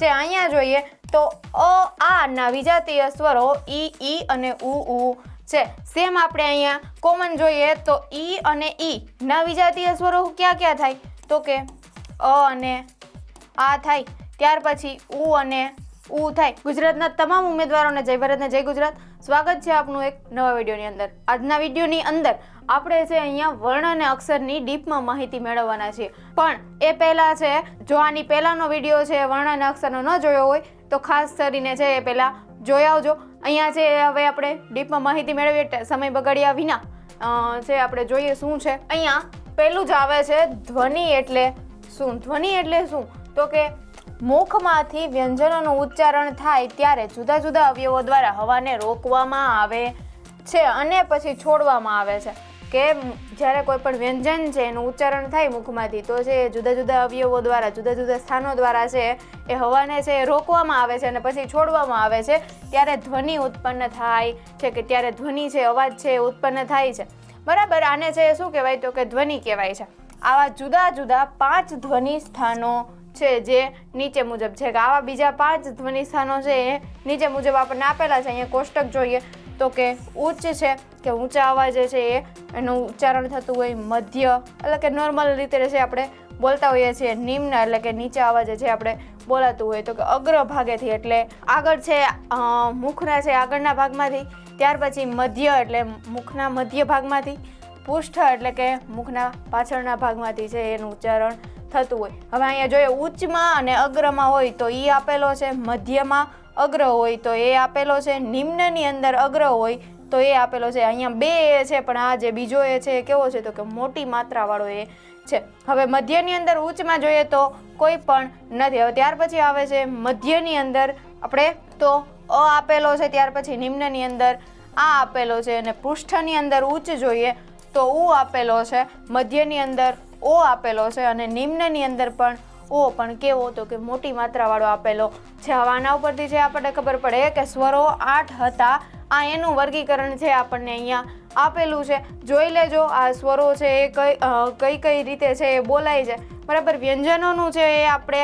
જે અહીંયા જોઈએ તો અ, આ ના વિજાતીય સ્વરો ઈ ઈ અને ઉ ઉ છે. સેમ આપણે અહીંયા કોમન જોઈએ તો ઈ અને ઈ ના વિજાતીય સ્વરો ક્યાં ક્યાં થાય? તો કે અ અને આ થાય. ત્યાર પછી ઉ અને ઉ થાય. ગુજરાતના તમામ ઉમેદવારોને જય ભારતને જય ગુજરાત. સ્વાગત છે આપનું એક નવા વિડીયોની અંદર. આજના વિડીયોની અંદર આપણે છે અહીંયા વર્ણ અને અક્ષરની ડીપમાં માહિતી મેળવવાના છીએ. પણ એ પહેલાં છે, જો આની પહેલાંનો વીડિયો છે, વર્ણ અને અક્ષરનો ન જોયો હોય, તો ખાસ કરીને છે એ પહેલાં જોઈ આવજો. અહીંયા છે, હવે આપણે ડીપમાં માહિતી મેળવીએ સમય બગાડ્યા વિના. છે, આપણે જોઈએ શું છે. અહીંયા પહેલું જ આવે છે, ધ્વનિ એટલે શું? ધ્વનિ એટલે શું? તો કે મુખમાંથી વ્યંજનોનું ઉચ્ચારણ થાય ત્યારે જુદા જુદા અવયવો દ્વારા હવાને રોકવામાં આવે છે અને પછી છોડવામાં આવે છે. કે જ્યારે કોઈ પણ વ્યંજન છે, એનું ઉચ્ચારણ થાય મુખમાંથી, તો જે જુદા જુદા અવયવો દ્વારા, જુદા જુદા સ્થાનો દ્વારા છે, એ હવાને છે, એ રોકવામાં આવે છે અને પછી છોડવામાં આવે છે, ત્યારે ધ્વનિ ઉત્પન્ન થાય છે કે ત્યારે ધ્વનિ છે, અવાજ છે, એ ઉત્પન્ન થાય છે. બરાબર? આને છે શું કહેવાય? તો કે ધ્વનિ કહેવાય છે. આવા જુદા જુદા પાંચ ધ્વનિ સ્થાનો છે, જે નીચે મુજબ છે. કે આવા બીજા પાંચ ધ્વનિ સ્થાનો છે, એ નીચે મુજબ આપણને આપેલા છે. અહીંયા કોષ્ટક જોઈએ. તો કે ઉચ્ચ છે, કે ઊંચા અવાજે છે એ, એનું ઉચ્ચારણ થતું હોય મધ્ય, એટલે કે નોર્મલ રીતે છે આપણે બોલતા હોઈએ છીએ, નિમ્ન એટલે કે નીચા અવાજે જે આપણે બોલાતું હોય, તો કે અગ્ર ભાગેથી, એટલે આગળ છે મુખના છે આગળના ભાગમાંથી, ત્યાર પછી મધ્ય એટલે મુખના મધ્ય ભાગમાંથી, પુષ્ઠ એટલે કે મુખના પાછળના ભાગમાંથી છે એનું ઉચ્ચારણ થતું હોય. હવે અહીંયા જોઈએ ઉચ્ચમાં અને અગ્રમાં હોય તો ઈ આપેલો છે મધ્યમાં અગ્ર હોય તો એ આપેલો છે, નિમ્નની અંદર અગ્ર હોય તો એ આપેલો છે. અહીંયા બે એ છે, પણ આ જે બીજો એ છે એ કેવો છે તો કે મોટી માત્રાવાળો એ છે. હવે મધ્યની અંદર ઉચ્ચમાં જોઈએ તો કોઈ પણ નથી. હવે ત્યાર પછી આવે છે મધ્યની અંદર. આપણે તો અ આપેલો છે, ત્યાર પછી નિમ્નની અંદર. આ આપેલો છે અને પૃષ્ઠની અંદર ઉચ્ચ જોઈએ તો ઉ આપેલો છે. મધ્યની અંદર ઓ આપેલો છે અને નિમ્નની અંદર પણ ઓ, પણ કેવો તો કે મોટી માત્રાવાળો આપેલો. છે હવે આના ઉપરથી જે આપણને ખબર પડે કે સ્વરો આઠ હતા, આ એનું વર્ગીકરણ છે આપણને અહીંયા આપેલું છે. જોઈ લેજો, આ સ્વરો છે એ કઈ કઈ કઈ રીતે છે એ બોલાય છે. બરાબર, વ્યંજનોનું છે એ આપણે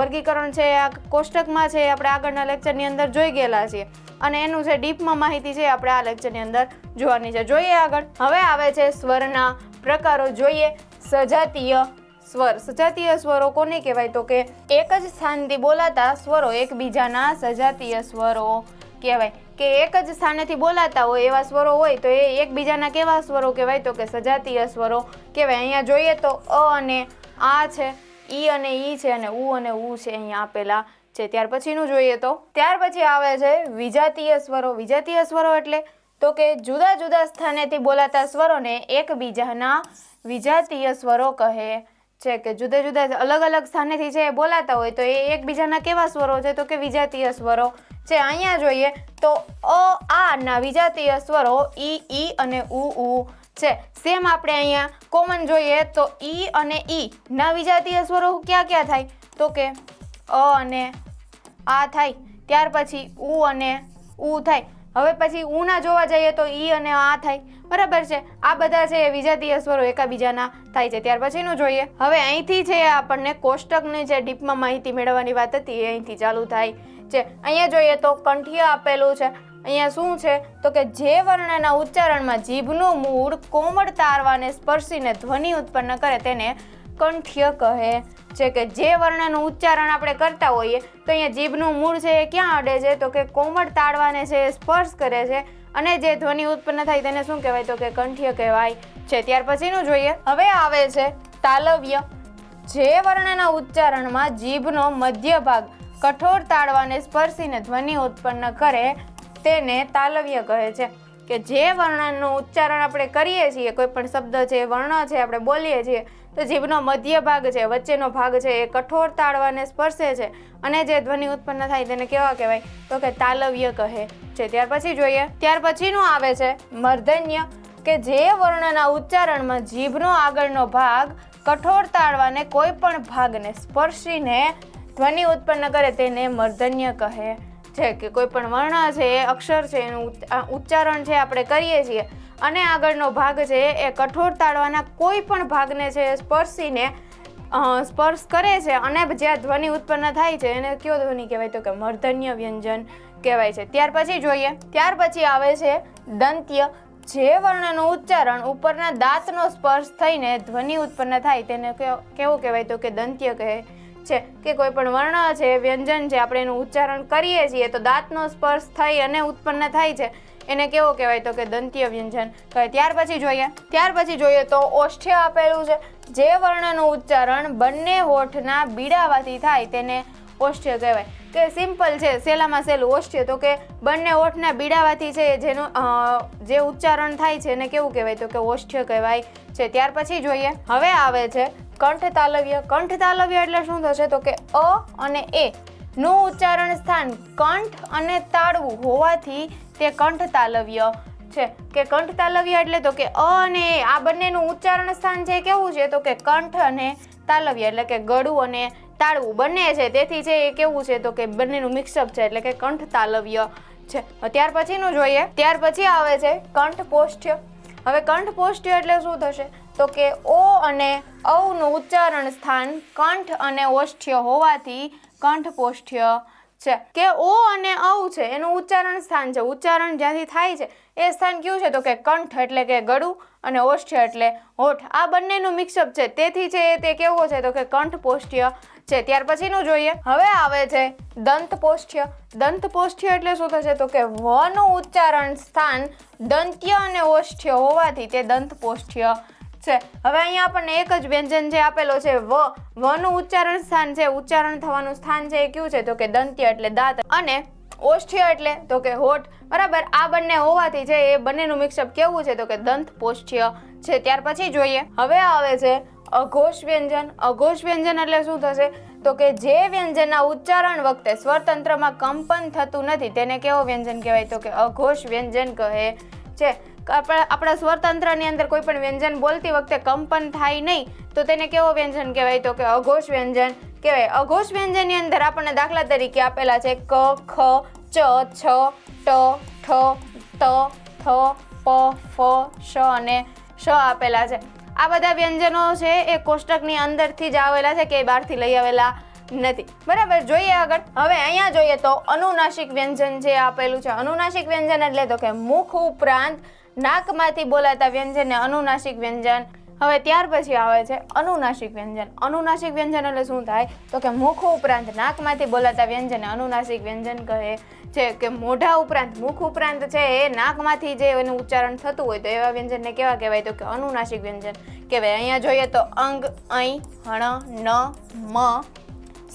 વર્ગીકરણ છે, આ કોષ્ટકમાં છે આપણે આગળના લેક્ચરની અંદર જોઈ ગયેલા છીએ. અને એનું છે ડીપમાં માહિતી છે આપણે આ લેક્ચરની અંદર જોવાની છે. જોઈએ આગળ. હવે આવે છે સ્વરના પ્રકારો. જોઈએ, સજાતીય સ્વર. સજાતીય સ્વરો કોને કહેવાય? તો કે એક જ સ્થાનથી બોલાતા સ્વરો એકબીજાના સજાતીય સ્વરો કહેવાય. કે એક જ સ્થાનેથી બોલાતા હોય એવા સ્વરો હોય તો એ એકબીજાના કેવા સ્વરો કહેવાય? તો કે સજાતીય સ્વરો કહેવાય. અહીંયા જોઈએ તો અ અને આ છે, ઈ અને ઈ છે અને ઉ અને ઉ છે અહીંયા આપેલા છે. ત્યાર પછીનું જોઈએ તો. ત્યાર પછી આવે છે વિજાતીય સ્વરો. વિજાતીય સ્વરો એટલે તો કે જુદા જુદા સ્થાનેથી બોલાતા સ્વરોને એકબીજાના વિજાતીય સ્વરો કહે. છે કે જુદા જુદા અલગ અલગ સ્થાનેથી એ બોલાતા હોય તો એ એકબીજાના કેવા સ્વરો છે? તો કે વિજાતીય સ્વરો. છે અહીંયા જોઈએ તો અ, આ ના વિજાતીય સ્વરો ઈ ઈ અને ઉ ઉ છે. સેમ આપણે અહીંયા કોમન જોઈએ તો ઈ અને ઈ ના વિજાતીય સ્વરો ક્યાં ક્યાં થાય? તો કે અ અને આ થાય. ત્યાર પછી ઉ અને ઉ થાય. હવે પછી ઉના જોવા જઈએ તો ઈ અને આ થાય. બરાબર છે. આ બધા છે વિજાતીય સ્વરો એકાબીજાના થાય છે. ત્યાર પછીનું જોઈએ. હવે અહીંથી છે આપણને કોષ્ટકની જે ડીપમાં માહિતી મેળવવાની વાત હતી એ અહીંથી ચાલુ થાય છે. અહીંયા જોઈએ તો કંઠીય આપેલું છે. અહીંયા શું છે? તો કે જે વર્ણના ઉચ્ચારણમાં જીભનું મૂળ કોમળ તારવાને સ્પર્શીને ધ્વનિ ઉત્પન્ન કરે તેને કંઠ્ય કહે છે કે જે વર્ણનું ઉચ્ચારણ આપણે કરતા હોઈએ તો અહીંયા જીભનું મૂળ છે એ ક્યાં અડે છે? તો કે કોમળ તાળવાને છે એ સ્પર્શ કરે છે. અને જે ધ્વનિ ઉત્પન્ન થાય તેને શું કહેવાય? તો કે કંઠ્ય કહેવાય છે. ત્યાર પછીનું જોઈએ. હવે આવે છે તાલવ્ય. જે વર્ણના ઉચ્ચારણમાં જીભનો મધ્ય ભાગ કઠોર તાળવાને સ્પર્શીને ધ્વનિ ઉત્પન્ન કરે તેને તાલવ્ય કહે છે. કે જે વર્ણનું ઉચ્ચારણ આપણે કરીએ છીએ, કોઈ પણ શબ્દ છે, વર્ણ છે, આપણે બોલીએ છીએ તો જીભનો મધ્ય ભાગ છે, વચ્ચેનો ભાગ છે, એ કઠોર તાળવાને સ્પર્શે છે અને જે ધ્વનિ ઉત્પન્ન થાય તેને કેવા કહેવાય? તો કે તાલવ્ય કહે છે. ત્યાર પછી જોઈએ, ત્યાર પછીનું આવે છે મર્ધન્ય કે જે વર્ણના ઉચ્ચારણમાં જીભનો આગળનો ભાગ કઠોર તાળવાને કોઈ પણ ભાગને સ્પર્શીને ધ્વનિ ઉત્પન્ન કરે તેને મર્ધન્ય કહે છે. કે કોઈ પણ વર્ણ છે અક્ષર છે, એનું ઉચ્ચારણ છે, આપણે કરીએ છીએ. અને આગળનો ભાગ છે એ કઠોર તાળવાના કોઈ પણ ભાગને છે સ્પર્શીને સ્પર્શ કરે છે અને જ્યાં ધ્વનિ ઉત્પન્ન થાય છે એને કયો ધ્વનિ કહેવાય તો કે મર્ધન્ય વ્યંજન કહેવાય છે. ત્યાર પછી જોઈએ, ત્યાર પછી આવે છે દંત્ય. જે વર્ણનું ઉચ્ચારણ ઉપરના દાંતનો સ્પર્શ થઈને ધ્વનિ ઉત્પન્ન થાય તેને કેવો કહેવાય તો કે દંત્ય કહે છે. કે કોઈ પણ વર્ણ છે, વ્યંજન છે, આપણે એનું ઉચ્ચારણ કરીએ છીએ તો દાંતનો સ્પર્શ થઈ અને ઉત્પન્ન થાય છે. એને કેવો કહેવાય તો કે દંત્ય વ્યંજન. કહે ત્યાર પછી જોઈએ. ત્યાર પછી જોઈએ તો ઓષ્ઠ્ય આપેલું છે. જે વર્ણનું ઉચ્ચારણ બંને હોઠના બીડાવાથી થાય તેને ઓષ્ઠ્ય કહેવાય. કે સિમ્પલ છે, સેલામાં સેલું ઓષ્ઠ્ય. તો કે બંને હોઠના બીડાવાથી છે, જેનું જે ઉચ્ચારણ થાય છે એને કેવું કહેવાય તો કે ઓષ્ઠ્ય કહેવાય છે. ત્યાર પછી જોઈએ. હવે આવે છે કંઠ તાલવ્ય કંઠ તાલવ્ય એટલે શું થશે તો કે અ અને એ. નું ઉચ્ચારણ સ્થાન કંઠ અને તાળવું હોવાથી તે કંઠ તાલવ્ય છે. કે કંઠ તાલવ્ય એટલે તો કે અ અને આ બંનેનું ઉચ્ચારણ સ્થાન છે કેવું છે? તો કે કંઠ અને તાલવ્ય એટલે કે ગળું અને તાળવું બંને છે. તેથી છે એ કેવું છે? તો કે બંનેનું મિક્સઅપ છે એટલે કે કંઠ તાલવ્ય છે ત્યાર પછીનું જોઈએ. ત્યાર પછી આવે છે કંઠ પોષ્ઠ્ય હવે કંઠ પોષ્ઠ્ય એટલે શું થશે? તો કે ઓ અને ઔનું ઉચ્ચારણ સ્થાન કંઠ અને ઓષ્ઠ્ય હોવાથી કંઠ પોષ્ઠ્ય છે. કે ઓ અને ઔ છે, એનું ઉચ્ચારણ સ્થાન છે. ઉચ્ચારણ જ્યાંથી થાય છે, એ સ્થાન કયું છે? તો કે કંઠ એટલે કે ગળું અને ઓષ્ઠ્ય એટલે હોઠ. આ બંનેનું મિક્સઅપ છે. તેથી છે તે કેવો છે? તો કે કંઠપોષ્ઠ્ય છે. ત્યાર પછીનું જોઈએ. હવે આવે છે દંત પોષ્ઠ્ય દંત એટલે શું થશે? તો કે વનું ઉચ્ચારણ સ્થાન દંત્ય અને ઓષ્ઠ્ય હોવાથી તે દંત પોષ્ઠ્ય છે. હવે અહીંયા આપણને એક જ વ્યંજન જે આપેલો છે, વ. વનું ઉચ્ચારણ સ્થાન છે. ઉચ્ચારણ થવાનું સ્થાન છે એ કયું છે? તો કે દંત્ય એટલે દાંત અને ઓષ્ઠ્ય એટલે તો કે હોઠ. બરાબર? આ બંને હોવાથી છે એ બંનેનું મિક્સઅપ કેવું છે? તો કે દંત પોષ્ઠ્ય છે. ત્યાર પછી જોઈએ. હવે આવે છે અઘોષ વ્યંજન. અઘોષ વ્યંજન એટલે શું થશે? તો કે જે વ્યંજનના ઉચ્ચારણ વખતે સ્વરતંત્રમાં કંપન થતું નથી, તેને કેવો વ્યંજન કહેવાય? તો કે અઘોષ વ્યંજન કહે છે. આપણા સ્વરતંત્રની અંદર કોઈ પણ વ્યંજન બોલતી વખતે કંપન થાય નહીં, તો તેને કેવો વ્યંજન કહેવાય? તો કે અઘોષ વ્યંજન કહેવાય. અઘોષ વ્યંજનની અંદર આપણને દાખલા તરીકે આપેલા છે ક, ખ, ચ, છ, ટ, ઠ, ત, થ, પ, ફ, શ અને શ આપેલા છે. આ બધા વ્યંજનો છે એ કોષ્ટકની અંદરથી જ આવેલા છે કે બહારથી લઈ આવેલા નથી. બરાબર? જોઈએ આગળ. હવે અહીંયા જોઈએ તો અનુનાસિક વ્યંજન જે આપેલું છે. અનુનાસિક વ્યંજન એટલે તો કે મુખ ઉપરાંત નાકમાંથી બોલાતા વ્યંજનને અનુનાસિક વ્યંજન. હવે ત્યાર પછી આવે છે અનુનાસિક વ્યંજન. અનુનાસિક વ્યંજન એટલે શું થાય? તો કે મુખ ઉપરાંત નાકમાંથી બોલાતા વ્યંજનને અનુનાસિક વ્યંજન કહે છે. કે મોઢા ઉપરાંત મુખ ઉપરાંત છે એ નાકમાંથી જે એનું ઉચ્ચારણ થતું હોય તો એવા વ્યંજનને કેવા કહેવાય? તો કે અનુનાસિક વ્યંજન. કહેવાય અહીંયા જોઈએ તો અંગ અહીં હણ, ન, મ.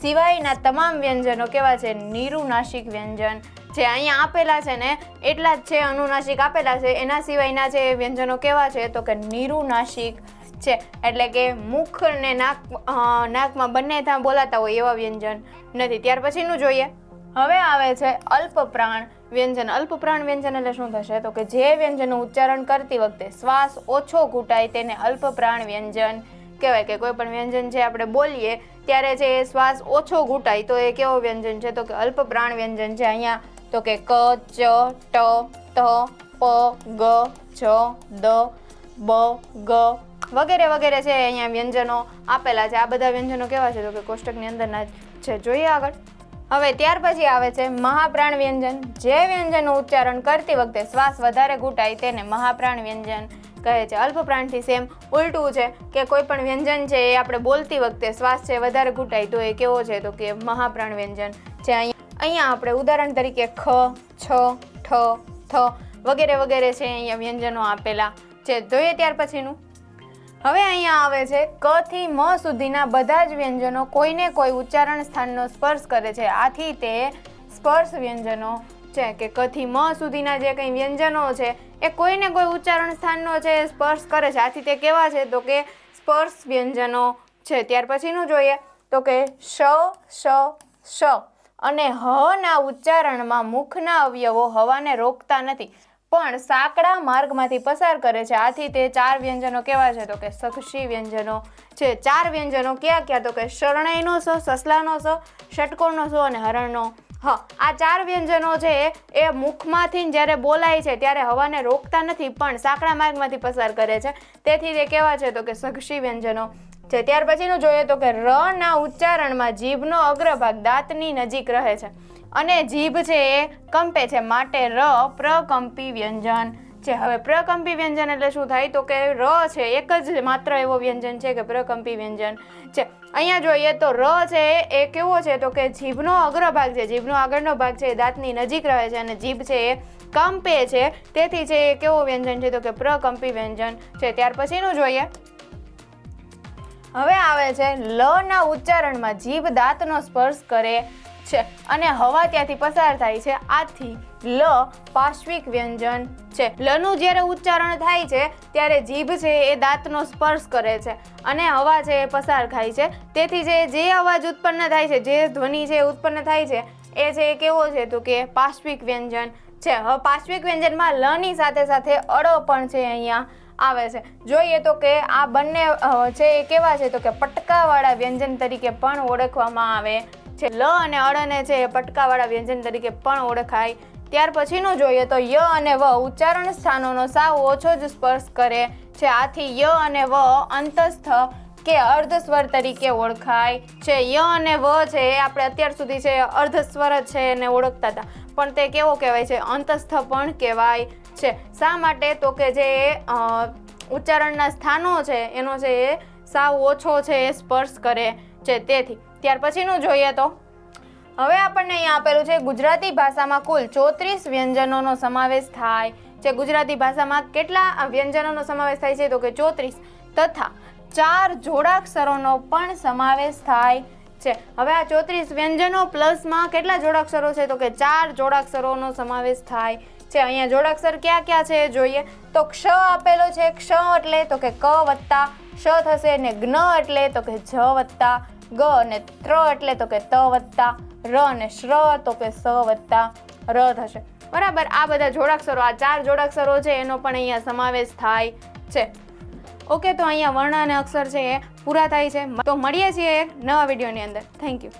સિવાયના તમામ વ્યંજનો કેવા છે? નિરુનાસિક વ્યંજન. જે અહીંયા આપેલા છે ને, એટલા જ છે અનુનાસિક આપેલા છે. એના સિવાયના જે વ્યંજનો કેવા છે? તો કે નિરુનાસિક છે. એટલે કે મુખ ને નાક નાકમાં બંને ત્યાં બોલાતા હોય એવા વ્યંજન નથી. ત્યાર પછીનું જોઈએ. હવે આવે છે અલ્પપ્રાણ વ્યંજન. અલ્પપ્રાણ વ્યંજન એટલે શું થશે? તો કે જે વ્યંજનનું ઉચ્ચારણ કરતી વખતે શ્વાસ ઓછો ઘૂંટાય તેને અલ્પપ્રાણ વ્યંજન કહેવાય. કે કોઈ પણ વ્યંજન છે આપણે બોલીએ, ત્યારે જે શ્વાસ ઓછો ઘૂંટાય, તો એ કેવો વ્યંજન છે? તો કે અલ્પપ્રાણ વ્યંજન છે. અહીંયા તો કે ક, ચ, ટ, ત, પ, ગ જ દ, બ, ગ વગેરે વગેરે છે અહીંયા વ્યંજનો આપેલા છે. આ બધા વ્યંજનો કેવા છે? તો કે કોષ્ટકની અંદરના જ છે. જોઈએ આગળ. હવે ત્યાર પછી આવે છે મહાપ્રાણ વ્યંજન. જે વ્યંજનનું ઉચ્ચારણ કરતી વખતે શ્વાસ વધારે ઘૂંટાય તેને મહાપ્રાણ વ્યંજન કહે છે. અલ્પપ્રાણથી સેમ ઉલટું છે કે કોઈ પણ વ્યંજન છે એ આપણે બોલતી વખતે શ્વાસ છે વધારે ઘૂંટાય તો એ કેવો છે? તો કે મહાપ્રાણ વ્યંજન છે. અહીંયા અહીંયા આપણે ઉદાહરણ તરીકે ખ, છ, ઠ, થ વગેરે વગેરે છે અહીંયા વ્યંજનો આપેલા છે. જોઈએ ત્યાર પછીનું. હવે અહીંયા આવે છે, ક થી મ સુધીના બધા જ વ્યંજનો કોઈને કોઈ ઉચ્ચારણ સ્થાનનો સ્પર્શ કરે છે. આથી તે સ્પર્શ વ્યંજનો છે કે ક થી મ સુધીના જે કંઈ વ્યંજનો છે એ કોઈને કોઈ ઉચ્ચારણ સ્થાનનો છે એ સ્પર્શ કરે છે. આથી તે કેવા છે? તો કે સ્પર્શ વ્યંજનો છે. ત્યાર પછીનું જોઈએ. તો કે શ શ શ. અને હ ના ઉચ્ચારણમાં મુખના અવયવો હવાને રોકતા નથી. પણ સાંકડા માર્ગમાંથી પસાર કરે છે. આથી તે ચાર વ્યંજનો કેવા છે? તો કે સખશી વ્યંજનો છે. ચાર વ્યંજનો ક્યાં ક્યાં? તો કે શરણાઈનો સ, સસલાનો સ ષટકોણનો સ અને હરણનો હ. આ ચાર વ્યંજનો છે એ મુખમાંથી જ્યારે બોલાય છે ત્યારે હવાને રોકતા નથી, પણ સાંકડા માર્ગમાંથી પસાર કરે છે. તેથી તે કેવા છે? તો કે સક્ષી વ્યંજનો છે. ત્યાર પછીનું જોઈએ તો કે ર ના ઉચ્ચારણમાં જીભનો અગ્રભાગ દાંતની નજીક રહે છે. અને જીભ છે એ કંપે છે. માટે ર પ્રકંપી વ્યંજન છે. હવે પ્રકંપી વ્યંજન એટલે શું થાય? તો કે ર છે એક જ માત્ર એવો વ્યંજન છે કે પ્રકંપી વ્યંજન છે. અહીંયા જોઈએ તો ર છે એ કેવો છે? તો કે જીભનો અગ્રભાગ છે. જીભનો આગળનો ભાગ છે એ દાંતની નજીક રહે છે અને જીભ છે એ કંપે છે. તેથી છે એ કેવો વ્યંજન છે? તો કે પ્રકંપી વ્યંજન છે. ત્યાર પછીનું જોઈએ. હવે આવે છે લ ના ઉચ્ચારણમાં જીભ દાંતનો સ્પર્શ કરે છે અને હવા ત્યાંથી પસાર થાય છે. આથી લ પાર્શ્વિક વ્યંજન છે. લનું જ્યારે ઉચ્ચારણ થાય છે, ત્યારે જીભ છે એ દાંતનો સ્પર્શ કરે છે અને હવા છે એ પસાર થાય છે. તેથી જે જે અવાજ ઉત્પન્ન થાય છે, જે ધ્વનિ છે ઉત્પન્ન થાય છે, એ છે એ કેવો છે તો કે પાર્શ્વિક વ્યંજન છે. હવે પાર્શ્વિક વ્યંજનમાં લની સાથે સાથે અડો પણ છે અહીંયા. આવે છે. જોઈએ તો કે આ બંને છે એ કેવા છે? તો કે પટકાવાળા વ્યંજન તરીકે પણ ઓળખવામાં આવે છે. લ અને અળને છે એ પટકાવાળા વ્યંજન તરીકે પણ ઓળખાય. ત્યાર પછીનું જોઈએ તો ય અને વ ઉચ્ચારણ સ્થાનોનો સાવ ઓછો જ સ્પર્શ કરે છે. આથી ય અને વ અંતસ્થ કે અર્ધ સ્વર તરીકે ઓળખાય છે. ય અને વ છે એ આપણે અત્યાર સુધી છે અર્ધ સ્વર જ છે એને ઓળખતા હતા. પણ તે કેવો કહેવાય છે? અંતસ્થ પણ કહેવાય છે. શા માટે? તો કે જે ઉચ્ચારણના સ્થાનો છે, એનો એ સાવ ઓછો છે એ સ્પર્શ કરે છે તેથી. ત્યાર પછીનું જોઈએ તો. હવે આપણને અહીંયા આપેલું છે, ગુજરાતી ભાષામાં કુલ ચોત્રીસ વ્યંજનોનો સમાવેશ થાય છે. ગુજરાતી ભાષામાં કેટલા વ્યંજનોનો સમાવેશ થાય છે? તો કે ચોત્રીસ. તથા ચાર જોડાક્ષરોનો પણ સમાવેશ થાય છે. હવે આ ચોત્રીસ વ્યંજનો પ્લસમાં કેટલા જોડાક્ષરો છે? તો કે ચાર જોડાક્ષરોનો સમાવેશ થાય છે. અહીંયા જોડાક્ષર ક્યાં ક્યાં છે જોઈએ. તો ક્ષ આપેલો છે. ક્ષ એટલે તો કે ક વત્તા શ થશે ને જ્ઞ એટલે તો કે જ વત્તા ગ અને ત્ર એટલે તો કે ત વત્તા ર અને શ્ર તો કે સ વત્તા ર થશે. બરાબર? આ બધા જોડાક્ષરો, આ ચાર જોડાક્ષરો છે એનો પણ અહીંયા સમાવેશ થાય છે. ઓકે, તો અહીંયા વર્ણ અને અક્ષર છે એ પૂરા થાય છે. તો મળીએ છીએ એક નવા વિડીયોની અંદર. Thank you